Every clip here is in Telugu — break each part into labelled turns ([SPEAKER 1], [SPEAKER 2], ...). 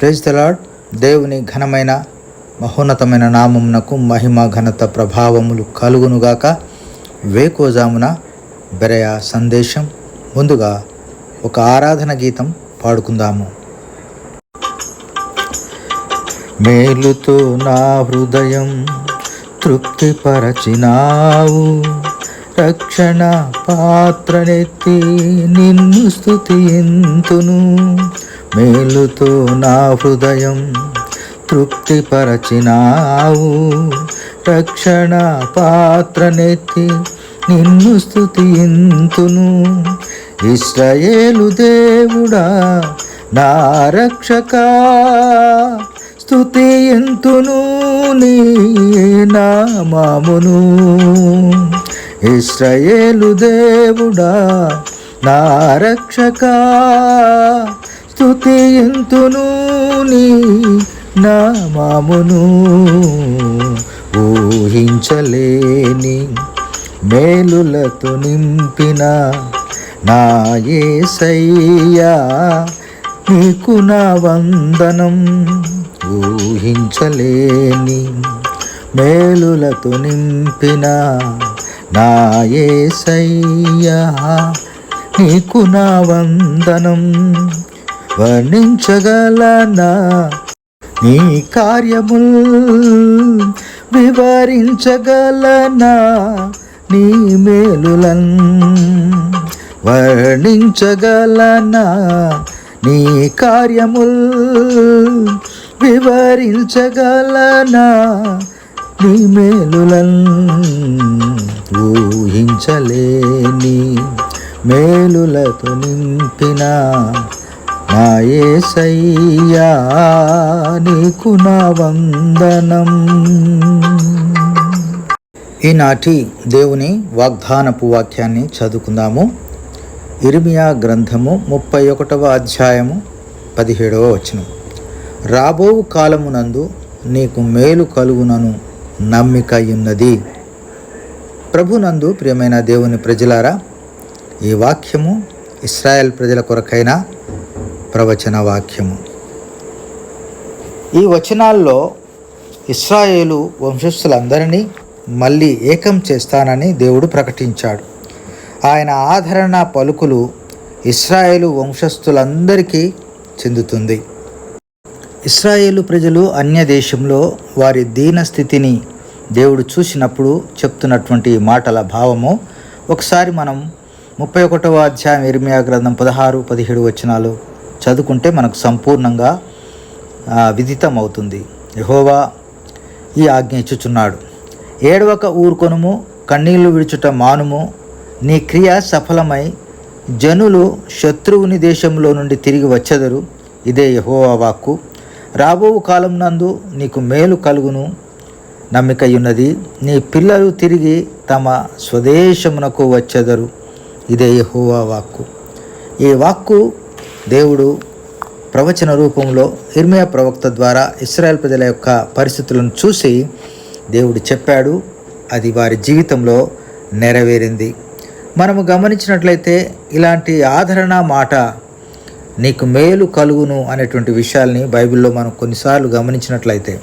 [SPEAKER 1] ప్రైజ్ తలాడ్ దేవుని ఘనమైన మహోన్నతమైన నామమునకు మహిమ ఘనత ప్రభావములు కలుగునుగాక వేకోజామున బెరయ సందేశం. ముందుగా ఒక ఆరాధన గీతం పాడుకుందాము. మేలుతో నా హృదయం తృప్తిపరచినావు. రక్షణ పాత్రనెత్తి నిన్ను స్తుతింతును మేలుతో నా హృదయం తృప్తిపరచినావు. రక్షణ పాత్రనెత్తి నిన్ను స్తుతింతును ఇస్రయేలు దేవుడా నా రక్షకా స్తుతియంతును నీ నామమును. ఇస్రయేలు దేవుడా నా రక్షక స్థుతి ఎంతును నీ నామామును? ఊహించలేని మేలులతో నింపిన నా ఏసయ్యా నీకు నా వందనం. ఊహించలేని మేలులతో నింపిన నా ఏసయ్యా నీకు నా వందనం. వర్ణించగలనా? నీ కార్యముల్ వివరించగలనా? నీ మేలులన్ వర్ణించగలనా? నీ కార్యముల్ వివరించగలనా? నీ మేలులన్ ఊహించలేని మేలులతో నింపిన నా యేసయ్యా నీకు నా వందనం. ఈనాటి దేవుని వాగ్దానపు వాక్యాన్ని చదువుకుందాము. ఇర్మియా గ్రంథము ముప్పై ఒకటవ అధ్యాయము పదిహేడవ వచనం. రాబోవు కాలమునందు నీకు మేలు కలుగునను నమ్మికయ్యున్నది ప్రభునందు ప్రియమైన దేవుని ప్రజలారా ఈ వాక్యము ఇస్రాయెల్ ప్రజల కొరకైన ప్రవచన వాక్యము ఈ వచనాల్లో ఇస్రాయేలు వంశస్థులందరినీ మళ్ళీ ఏకం చేస్తానని దేవుడు ప్రకటించాడు. ఆయన ఆదరణ పలుకులు ఇస్రాయేలు వంశస్థులందరికీ చెందుతుంది. ఇస్రాయేలు ప్రజలు అన్య దేశంలో వారి దీన స్థితిని దేవుడు చూసినప్పుడు చెప్తున్నటువంటి మాటల భావము ఒకసారి మనం ముప్పై ఒకటవ అధ్యాయం ఇర్మియా గ్రంథం పదహారు పదిహేడు వచనాలు చదువుకుంటే మనకు సంపూర్ణంగా ఆ, విదితమవుతుంది. యహోవా ఈ ఆజ్ఞ ఇచ్చుచున్నాడు. ఏడవక ఊరుకొనుము కన్నీళ్ళు విడుచుట మానుము. నీ క్రియ సఫలమై జనులు శత్రువుని దేశంలో నుండి తిరిగి వచ్చెదరు. ఇదే యహోవా వాక్కు. రాబో కాలం నందు నీకు మేలు కలుగును. నమ్మిక ఉన్నది నీ పిల్లలు తిరిగి తమ స్వదేశమునకు వచ్చెదరు. ఇదే యహోవా వాక్కు. ఈ వాక్కు దేవుడు ప్రవచన రూపంలో ఇర్మియా ప్రవక్త ద్వారా ఇస్రాయల్ ప్రజల యొక్క పరిస్థితులను చూసి దేవుడు చెప్పాడు అది వారి జీవితంలో నెరవేరింది. మనము గమనించినట్లయితే ఇలాంటి ఆదరణ మాట నీకు మేలు కలుగును అనేటువంటి విషయాల్ని బైబిల్లో మనం కొన్నిసార్లు గమనించినట్లయితే.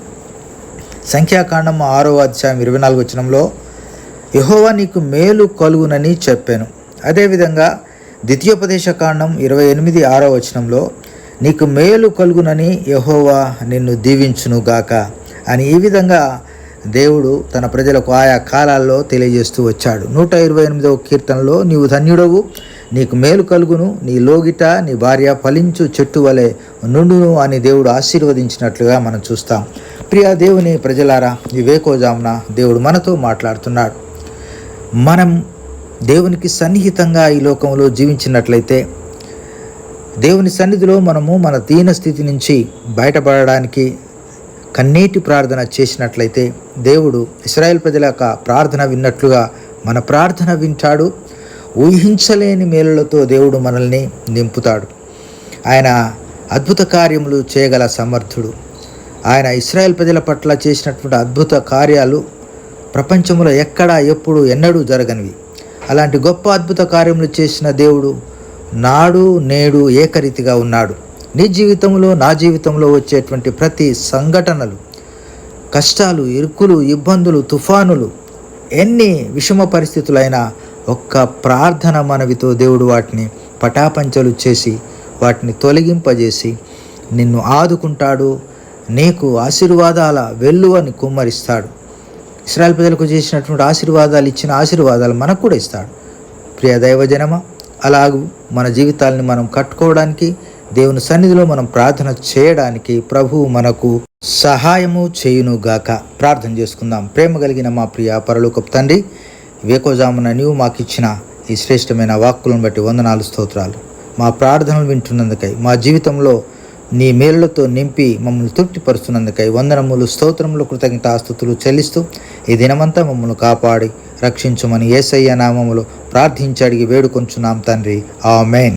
[SPEAKER 1] సంఖ్యాకాండం ఆరో అధ్యాయం ఇరవై నాలుగు వచనంలో యహోవా నీకు మేలు కలుగునని చెప్పాను. అదేవిధంగా ద్వితీయోపదేశ కాండం ఇరవై ఎనిమిది ఆరో వచనంలో నీకు మేలు కలుగునని యహోవా నిన్ను దీవించునుగాక అని ఈ విధంగా దేవుడు తన ప్రజలకు ఆయా కాలాల్లో తెలియజేస్తూ వచ్చాడు. నూట ఇరవై ఎనిమిదవ కీర్తనలో నీవు ధన్యుడవు నీకు మేలు కలుగును నీ లోగిట నీ భార్య ఫలించు చెట్టు వలె నుండును అని దేవుడు ఆశీర్వదించినట్లుగా మనం చూస్తాం. ప్రియా దేవుని ప్రజలారా వివేకోజామున వేకోజామున దేవుడు మనతో మాట్లాడుతున్నాడు. మనం దేవునికి సన్నిహితంగా ఈ లోకంలో జీవించినట్లయితే దేవుని సన్నిధిలో మనము మన దీన స్థితి నుంచి బయటపడడానికి కన్నీటి ప్రార్థన చేసినట్లయితే దేవుడు ఇస్రాయేల్ ప్రజల యొక్క ప్రార్థన విన్నట్లుగా మన ప్రార్థన వింటాడు. ఊహించలేని మేలులతో దేవుడు మనల్ని నింపుతాడు. ఆయన అద్భుత కార్యములు చేయగల సమర్థుడు. ఆయన ఇస్రాయేల్ ప్రజల పట్ల చేసినటువంటి అద్భుత కార్యాలు ప్రపంచంలో ఎక్కడా ఎప్పుడు ఎన్నడూ జరగనివి. అలాంటి గొప్ప అద్భుత కార్యములు చేసిన దేవుడు నాడు నేడు ఏకరీతిగా ఉన్నాడు. నీ జీవితంలో నా జీవితంలో వచ్చేటువంటి ప్రతి సంఘటనలు కష్టాలు ఇరుకులు ఇబ్బందులు తుఫానులు ఎన్ని విషమ పరిస్థితులైనా ఒక్క ప్రార్థన మనవితో దేవుడు వాటిని పటాపంచలు చేసి వాటిని తొలగింపజేసి నిన్ను ఆదుకుంటాడు నీకు ఆశీర్వాదాల వెల్లువని కుమ్మరిస్తాడు. ఇస్రాయల్ ప్రజలకు చేసినటువంటి ఆశీర్వాదాలు ఇచ్చిన ఆశీర్వాదాలు మనకు కూడా ఇస్తాడు. ప్రియ దైవజనమ అలాగూ మన జీవితాలని మనం కట్టుకోవడానికి దేవుని సన్నిధిలో మనం ప్రార్థన చేయడానికి ప్రభువు మనకు సహాయము చేయునుగాక ప్రార్థన చేసుకుందాం. ప్రేమ కలిగిన మా ప్రియ పరలోకపు తండ్రి వేకోజామున నీవు మాకు ఇచ్చిన ఈ శ్రేష్టమైన వాక్కులను బట్టి వందనాలు స్తోత్రాలు. మా ప్రార్థనలు వింటున్నందుకై మా జీవితంలో నీ మేలులతో నింపి మమ్మల్ని తృప్తిపరుస్తున్నందుకై వందనములు స్తోత్రములు కృతజ్ఞత ఆస్తుతులు చెల్లిస్తూ ఈ దినమంతా మమ్మల్ని కాపాడి రక్షించుమని ఏసయ్య నామములు ప్రార్థించి అడిగి వేడుకొంచున్నాం తండ్రి. ఆమెన్.